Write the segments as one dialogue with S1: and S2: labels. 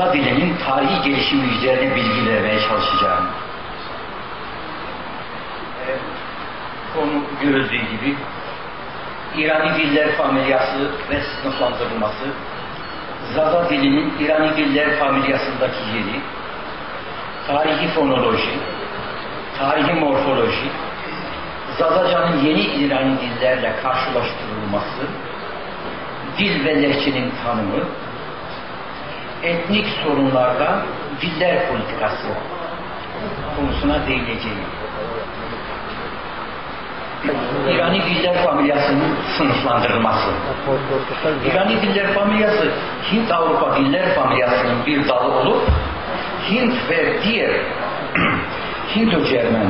S1: Zaza dilinin tarihi gelişimi üzerine bilgi vermeye çalışacağım. Konu görüldüğü gibi. İrani diller familyası ve sınıflandırılması, Zaza dilinin İrani diller familyasındaki yeri, tarihi fonoloji, tarihi morfoloji, Zazacanın yeni İrani dillerle karşılaştırılması, dil ve lehçenin tanımı, etnik sorunlarda diller politikası konusuna değineceğim. İrani diller familyasının sınıflandırılması. İrani diller familyası Hint Avrupa diller familyasının bir dalı olup Hint ve diğer Hinto-Cermen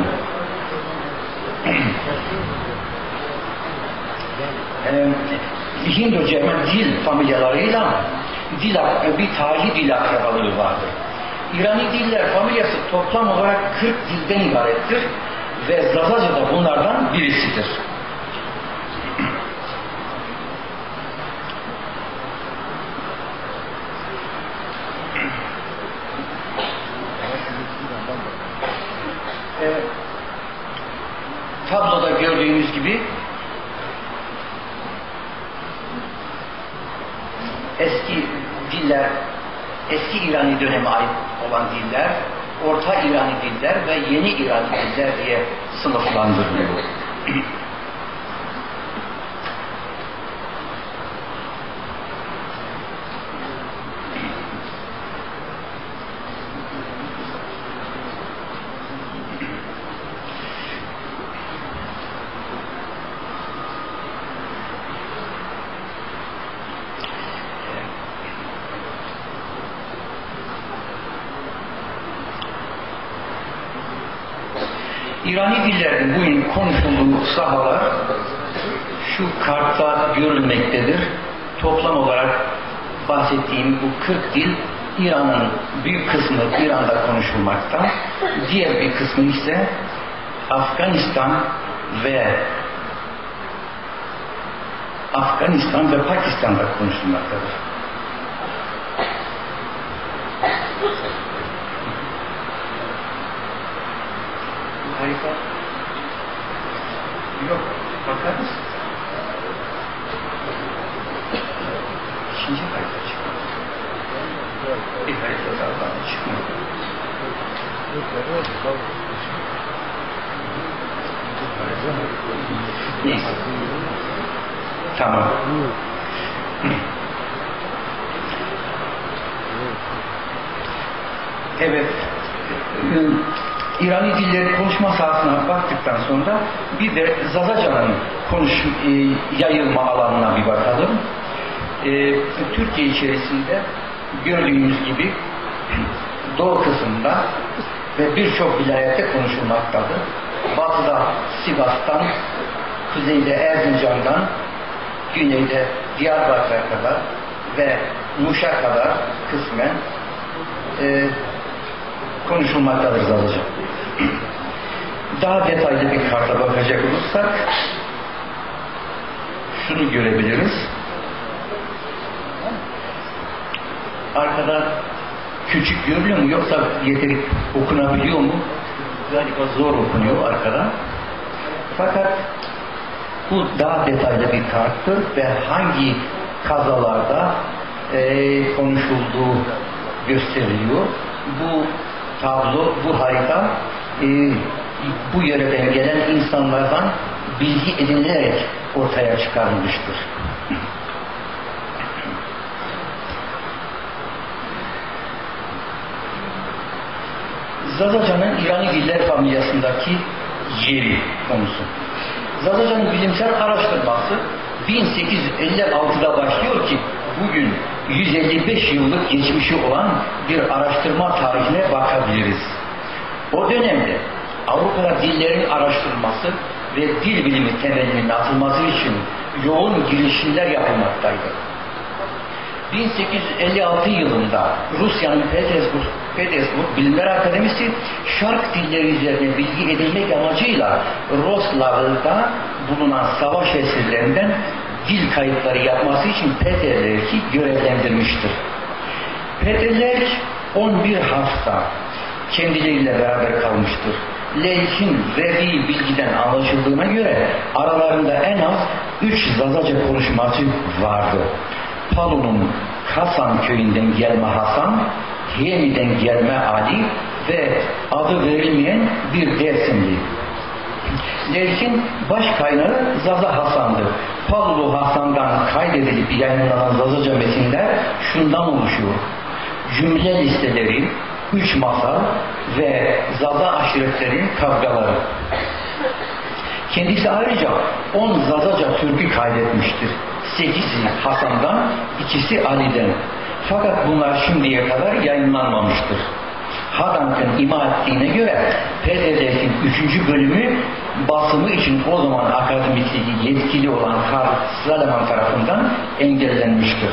S1: Hinto-Cermen dil familyalarıyla dil, bir tarihi dil akrabalığı vardır. İrani diller familyası toplam olarak 40 dilden ibarettir ve Zazaca da bunlardan birisidir. Evet. Tabloda gördüğünüz gibi eski diller, eski İrani döneme ait olan diller, Orta İrani diller ve Yeni İrani diller diye sınıflandırılıyor. İrani dillerin bugün konuşulduğu sahalar şu kartta görülmektedir. Toplam olarak bahsettiğim bu 40 dil İran'ın büyük kısmı İran'da konuşulmakta. Diğer bir kısmı ise Afganistan ve Afganistan ve Pakistan'da konuşulmaktadır. harita yok. Bakarız. İkinci harita çıkıyor. Bir harita daha çıkmıyor. Neyse. Tamam. Evet. İrani dilleri konuşma sahasına baktıktan sonra bir de Zazaca'nın konuş, e, yayılma alanına bir bakalım. E, Türkiye içerisinde gördüğünüz gibi doğu kısmında ve birçok vilayette konuşulmaktadır. Batıda Sivas'tan, kuzeyde Erzincan'dan, güneyde Diyarbakır'a kadar ve Muş'a kadar kısmen e, konuşulmaktadır Zalıca. Daha detaylı bir karta bakacak olursak şunu görebiliriz. Arkada küçük görülüyor mu yoksa yeteri okunabiliyor mu? Galiba zor okunuyor arkada. Fakat bu daha detaylı bir karttır ve hangi kazalarda e, konuşulduğu gösteriliyor. Bu tablo, bu harita e, bu yöreden gelen insanlardan bilgi edinilerek ortaya çıkarılmıştır. Zazaca'nın İrani diller familyasındaki yeri konusu. Zazaca'nın bilimsel araştırması 1856'da başlıyor ki bugün 155 yıllık geçmişi olan bir araştırma tarihine bakabiliriz. O dönemde Avrupa'da dillerin araştırılması ve dil bilimi temelinin atılması için yoğun girişimler yapılmaktaydı. 1856 yılında Rusya'nın Petersburg, Petersburg Bilimler Akademisi şark dilleri üzerine bilgi edinmek amacıyla Roslav'da bulunan savaş esirlerinden dil kayıtları yapması için Peterler'i görevlendirmiştir. Peteler 11 hafta kendileriyle beraber kalmıştır. Leykin verdiği bilgiden anlaşıldığına göre aralarında en az 3 Zazaca konuşmacı vardı. Palu'nun Kasan köyünden gelme Hasan, Hiyemi'den gelme Ali ve adı verilmeyen bir Dersimli. Leykin baş kaynağı Zaza Hasan'dı. Pavlu Hasan'dan kaydedilip yayınlanan Zazaca metinler şundan oluşuyor. Cümle listeleri, üç masal ve Zaza aşiretlerin kavgaları. Kendisi ayrıca on Zazaca türkü kaydetmiştir. Sekizi Hasan'dan, ikisi Ali'den. Fakat bunlar şimdiye kadar yayınlanmamıştır. Hadank'ın ima ettiğine göre PDD'nin üçüncü bölümü basımı için o zaman akademikliği yetkili olan Karl Zaleman tarafından engellenmiştir.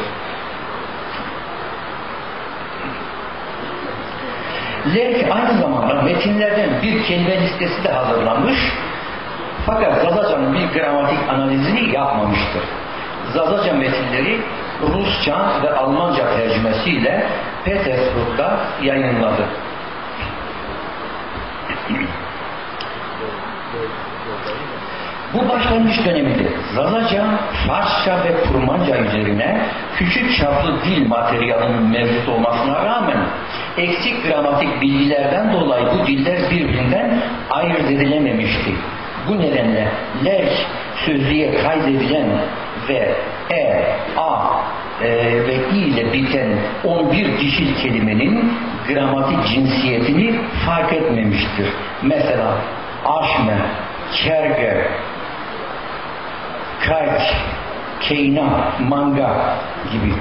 S1: Lerk aynı zamanda metinlerden bir kelime listesi de hazırlanmış fakat Zazaca'nın bir gramatik analizini yapmamıştır. Zazaca metinleri Rusça ve Almanca tercümesiyle Petersburg'da yayınladı. Bu başlangıç döneminde Zazaca, Farsça ve Kurmanca üzerine küçük çaplı dil materyalinin mevcut olmasına rağmen eksik gramatik bilgilerden dolayı bu diller birbirinden ayırt edilememişti. Bu nedenle ler sözlüğe kaydedilen ve e, a e, ve i ile biten 11 dişil kelimenin gramatik cinsiyetini fark etmemiştir. Mesela aşme, kerge, kayk, keyna, manga gibi.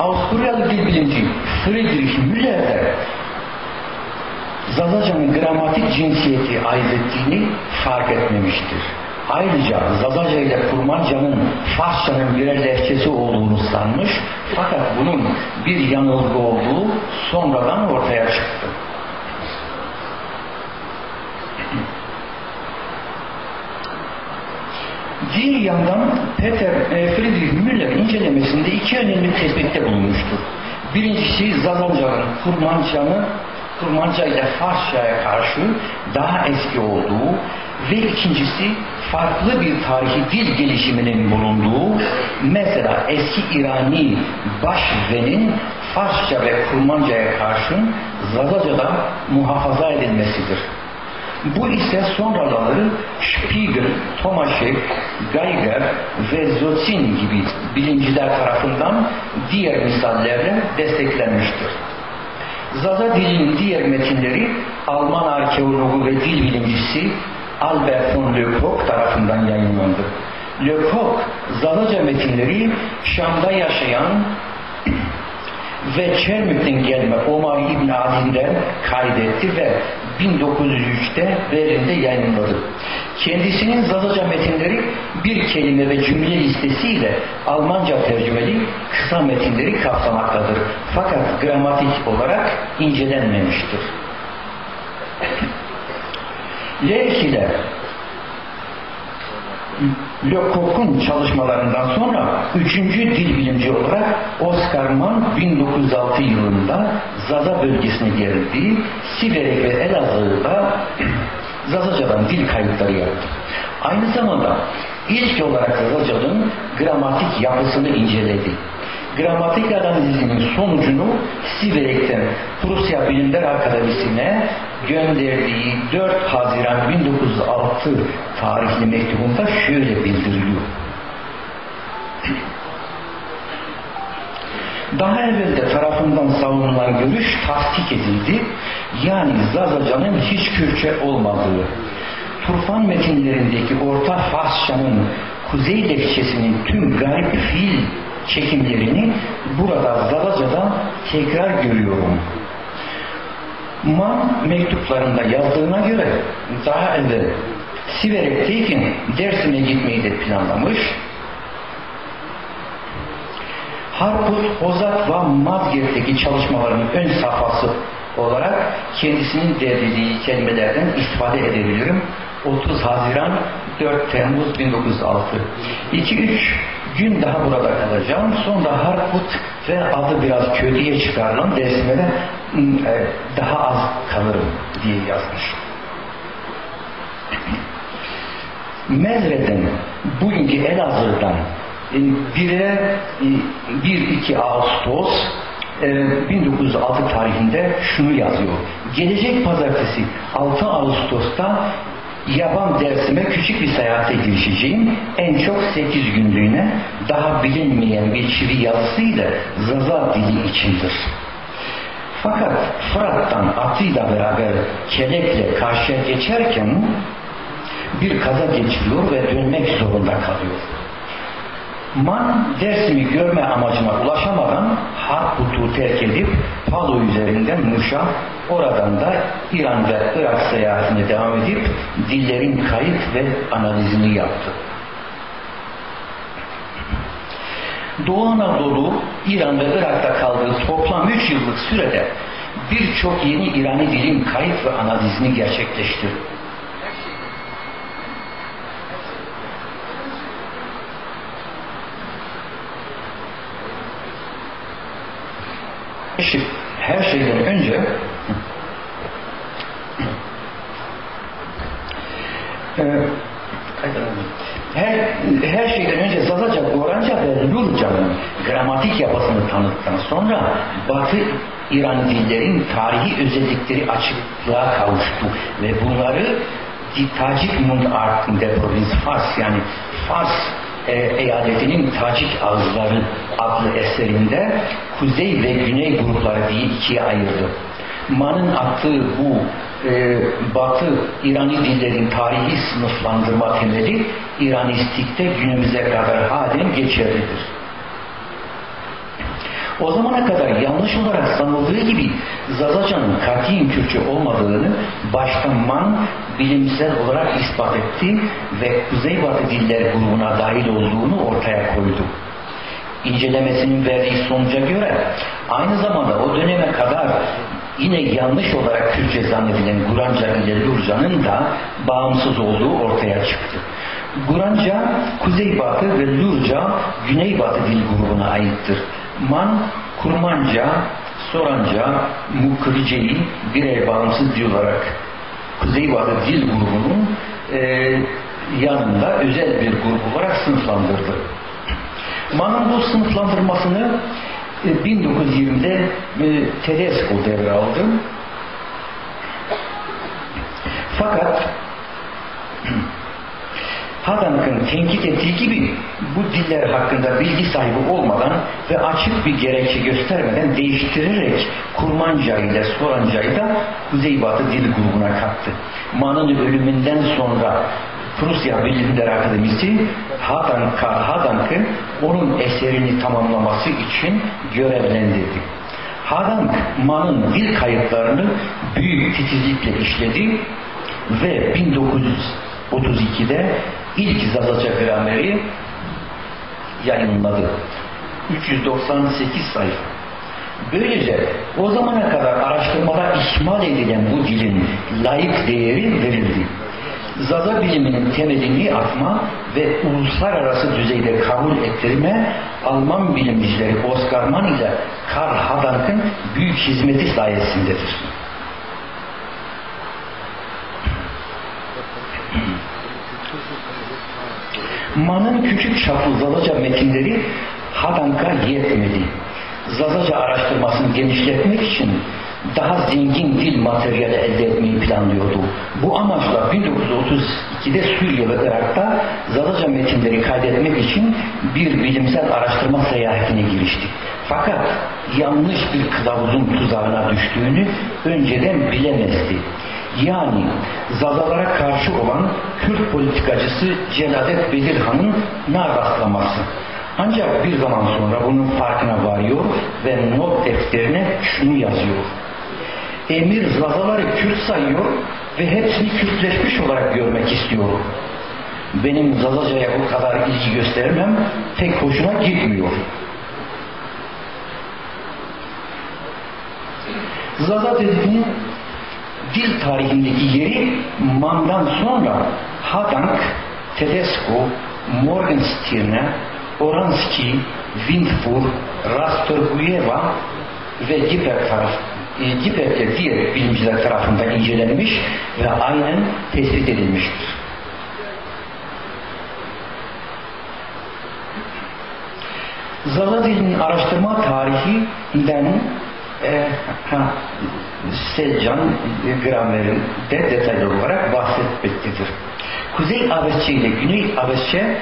S1: Avusturyalı dil bilimci Friedrich Müller de Zazaca'nın gramatik cinsiyeti ayırt ettiğini fark etmemiştir. Ayrıca Zazaca ile Kurmanca'nın Farsça'nın birer lehçesi olduğunu sanmış fakat bunun bir yanılgı olduğu sonradan ortaya çıktı. Diğer yandan Peter e, Friedrich Müller incelemesinde iki önemli tespitte bulunmuştur. Birincisi Zazanca'nın Kurmanca'nın Kurmanca ile Farsça'ya karşı daha eski olduğu ve ikincisi farklı bir tarihi dil gelişiminin bulunduğu mesela eski İrani Başve'nin Farsça ve Kurmanca'ya karşı Zazaca'da muhafaza edilmesidir. Bu ise sonraları Spiegel, Tomaşek, Geiger ve Zotsin gibi bilimciler tarafından diğer misallerle desteklenmiştir. Zaza dilinin diğer metinleri Alman arkeologu ve dil bilimcisi Albert von Lecoq tarafından yayınlandı. Lecoq, Zazaca metinleri Şam'da yaşayan ve Çermük'ten gelme Omar İbn Adi'den kaydetti ve 1903'te Berlin'de yayınladı. Kendisinin Zazaca metinleri bir kelime ve cümle listesiyle Almanca tercümeli kısa metinleri kapsamaktadır. Fakat gramatik olarak incelenmemiştir. L2'ler Lecoq'un çalışmalarından sonra üçüncü dil bilimci olarak Oscar Mann 1906 yılında Zaza bölgesine geldi. Siverek ve Elazığ'da Zazaca'dan dil kayıtları yaptı. Aynı zamanda ilk olarak Zazaca'nın gramatik yapısını inceledi. Gramatik analizinin sonucunu Siverek'ten Prusya Bilimler Akademisi'ne gönderdiği 4 Haziran 1906 tarihli mektubunda şöyle bildiriliyor. Daha evvelde tarafından savunulan görüş tasdik edildi. Yani Zazaca'nın hiç Kürtçe olmadığı, Turfan metinlerindeki Orta Farsçanın Kuzey lehçesinin tüm garip fiil çekimlerini burada Zazaca'da tekrar görüyorum. Man mektuplarında yazdığına göre daha evvel Siverek'teyken Dersim'e gitmeyi de planlamış. Harput, Hozat ve Mazgirt'teki çalışmalarının ön safhası olarak kendisinin derlediği kelimelerden istifade edebilirim. 30 Haziran 4 Temmuz 1906 2-3 gün daha burada kalacağım. Sonra Harput ve adı biraz kötüye çıkarılan dersime de e, daha az kalırım diye yazmış. Mezre'den bugünkü Elazığ'dan 1'e 1-2 Ağustos 1906 tarihinde şunu yazıyor. Gelecek pazartesi 6 Ağustos'ta yaban dersime küçük bir seyahate girişeceğim. En çok 8 günlüğüne daha bilinmeyen bir çivi yazısıyla Zaza dili içindir. Fakat Fırat'tan atıyla beraber kelekle karşıya geçerken bir kaza geçiriyor ve dönmek zorunda kalıyor. Man dersimi görme amacına ulaşamadan Harput'u terk edip Palo üzerinden Muş'a oradan da İran ve Irak seyahatine devam edip dillerin kayıt ve analizini yaptı. Doğu Anadolu, İran ve Irak'ta kaldığı toplam 3 yıllık sürede birçok yeni İrani dilin kayıt ve analizini gerçekleştirdi. her şeyden önce her, her şeyden önce Zazaca, Goranca ve Lurca'nın gramatik yapısını tanıttıktan sonra Batı İran dillerin tarihi özellikleri açıklığa kavuştu ve bunları Tacik Mund de Provins Fars yani Fars e, eyaletinin Tacik Ağızları adlı eserinde kuzey ve güney grupları diye ikiye ayırdı. Man'ın attığı bu e, Batı İrani dillerin tarihi sınıflandırma temeli İranistikte günümüze kadar halen geçerlidir. O zamana kadar yanlış olarak sanıldığı gibi Zazacan'ın katiyen Kürtçe olmadığını baştan Man bilimsel olarak ispat etti ve Kuzeybatı diller grubuna dahil olduğunu ortaya koydu. İncelemesinin verdiği sonuca göre aynı zamanda o döneme kadar yine yanlış olarak Kürtçe zannedilen Guranca ile Lurca'nın da bağımsız olduğu ortaya çıktı. Guranca Kuzeybatı ve Lurca Güneybatı dil grubuna aittir. Man, Kurmanca, Soranca, Mukrice'yi birer bağımsız dil olarak Kuzeybatı dil grubunun e, yanında özel bir grup olarak sınıflandırdı. Man'ın bu sınıflandırmasını 1920'de e, Tedesco devraldı. Fakat Hadank'ın tenkit ettiği gibi bu diller hakkında bilgi sahibi olmadan ve açık bir gerekçe göstermeden değiştirerek Kurmanca ile Soranca'yı da Kuzeybatı dil grubuna kattı. Man'ın ölümünden sonra Prusya Bilimler Akademisi Hadank'ı onun eserini tamamlaması için görevlendirdi. Hadank, Man'ın dil kayıtlarını büyük titizlikle işledi ve 1932'de ilk Zazaca grameri yayınladı. 398 sayfa. Böylece o zamana kadar araştırmada ihmal edilen bu dilin layık değeri verildi. Zaza biliminin temelini atma ve uluslararası düzeyde kabul ettirme Alman bilimcileri Oscar Mann ile Karl Hadank'ın büyük hizmeti sayesindedir. Mann'ın küçük çaplı Zazaca metinleri Hadank'a yetmedi. Zazaca araştırmasını genişletmek için daha zengin dil materyali elde etmeyi planlıyordu. Bu amaçla 1932'de Suriye ve Irak'ta Zazaca metinleri kaydetmek için bir bilimsel araştırma seyahatine girişti. Fakat yanlış bir kılavuzun tuzağına düştüğünü önceden bilemezdi. Yani Zazalara karşı olan Kürt politikacısı Celadet Bedirhan'ın nar rastlaması. Ancak bir zaman sonra bunun farkına varıyor ve not defterine şunu yazıyor. Emir Zazaları Kürt sayıyor ve hepsini Kürtleşmiş olarak görmek istiyor. Benim Zazaca'ya bu kadar ilgi göstermem tek hoşuna gitmiyor. Zaza dediğinin dil tarihindeki yeri Man'dan sonra Hadank, Tedesco, Morgenstern'e Oranski, Windfur, Rastorguyeva ve Giper taraf e, de diğer bilimciler tarafından incelenmiş ve aynen tespit edilmiştir. Zanadil'in araştırma tarihinden e, ha, Selcan gramerinde detaylı olarak bahsetmektedir. Kuzey Avesçe ile Güney Avesçe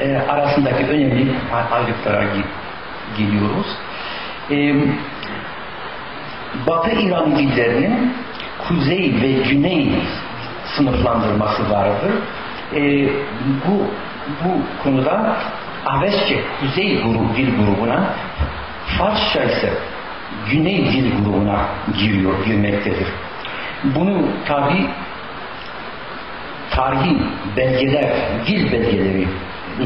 S1: e, arasındaki önemli ayrıklara geliyoruz. E, Batı İran dillerinin kuzey ve güney sınıflandırması vardır. E, bu bu konuda Avesçe kuzey grubu dil grubuna Farsça ise güney dil grubuna giriyor, girmektedir. Bunu tabi tarihi belgeler, dil belgeleri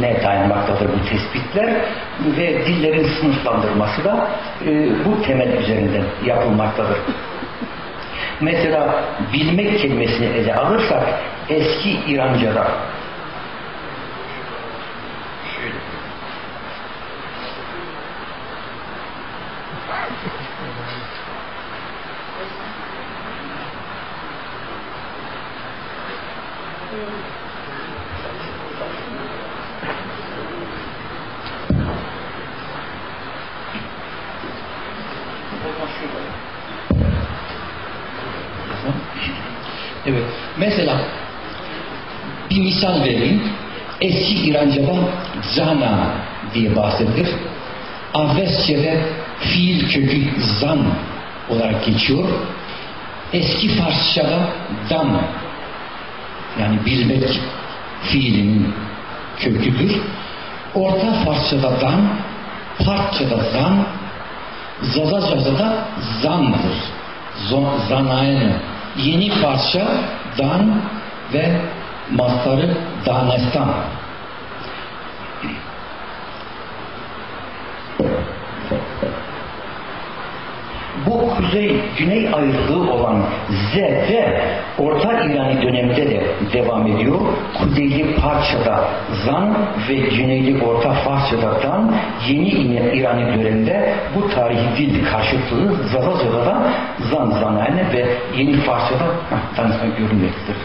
S1: ne dayanmaktadır bu tespitler ve dillerin sınıflandırması da e, bu temel üzerinden yapılmaktadır. Mesela bilmek kelimesini ele alırsak eski İranca'da Evet. Mesela bir misal vereyim. Eski İrancadan zana diye bahsedilir. Avesçe'de fiil kökü zan olarak geçiyor. Eski Farsça'da dam yani bilmek fiilinin köküdür. Orta Farsça'da dan, Parça'da zan, Zazaca'da zandır. Zanayene. Yeni Farsça dan ve mastarı danestan. Bu kuzey-güney ayrılığı olan Z'de Orta İrani döneminde de devam ediyor. Kuzeyli parçada Zan ve güneyli Orta Farsçada Dan yeni İrani döneminde bu tarihi dil karşıtlığı Zazaca'da Zan Zanane ve yeni Farsçada tanısına görünmektedir.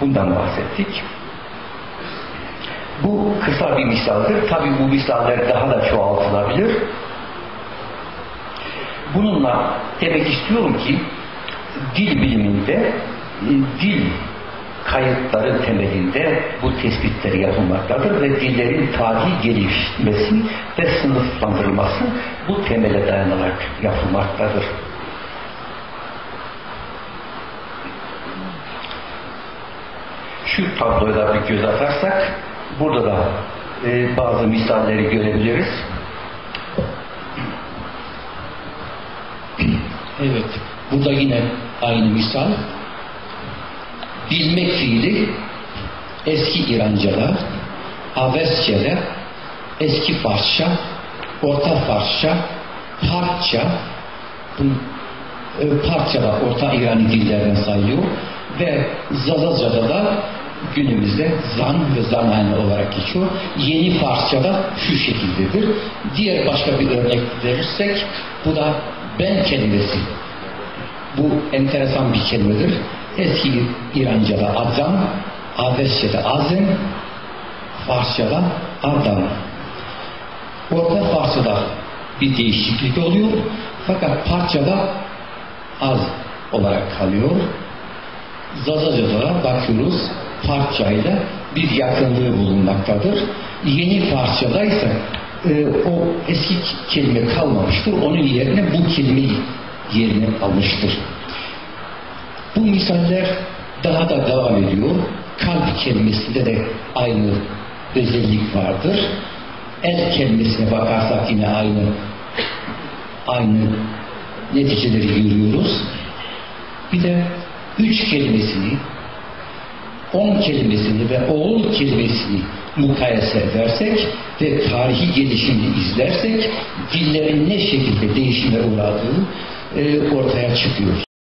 S1: Bundan bahsettik. Bu kısa bir misaldir. Tabi bu misaller daha da çoğaltılabilir. Bununla demek istiyorum ki dil biliminde e, dil kayıtları temelinde bu tespitleri yapılmaktadır ve dillerin tarihi gelişmesi ve sınıflandırılması bu temele dayanarak yapılmaktadır. Şu tabloya bir göz atarsak burada da e, bazı misalleri görebiliriz. Evet. Burada yine aynı misal. Bilmek fiili eski İranca'da, Avesçe'de, eski Farsça, Orta Farsça, Parça, e, Parça'da Orta İrani dillerden sayılıyor ve Zazaca'da da günümüzde zan ve zanayn olarak geçiyor. Yeni Farsça'da şu şekildedir. Diğer başka bir örnek verirsek bu da ben kelimesi. Bu enteresan bir kelimedir. Eski İranca'da adam, Avesçe'de azim, Farsça'da adam. Orta Farsça'da bir değişiklik oluyor. Fakat parçada az olarak kalıyor. Zazaca'da bakıyoruz parçayla bir yakınlığı bulunmaktadır. Yeni parçada ise e, o eski kelime kalmamıştır. Onun yerine bu kelime yerine almıştır. Bu misaller daha da devam ediyor. Kalp kelimesinde de aynı özellik vardır. El kelimesine bakarsak yine aynı aynı neticeleri görüyoruz. Bir de üç kelimesini, on kelimesini ve oğul kelimesini mukayese edersek ve tarihi gelişimini izlersek dillerin ne şekilde değişime uğradığı e, ortaya çıkıyor.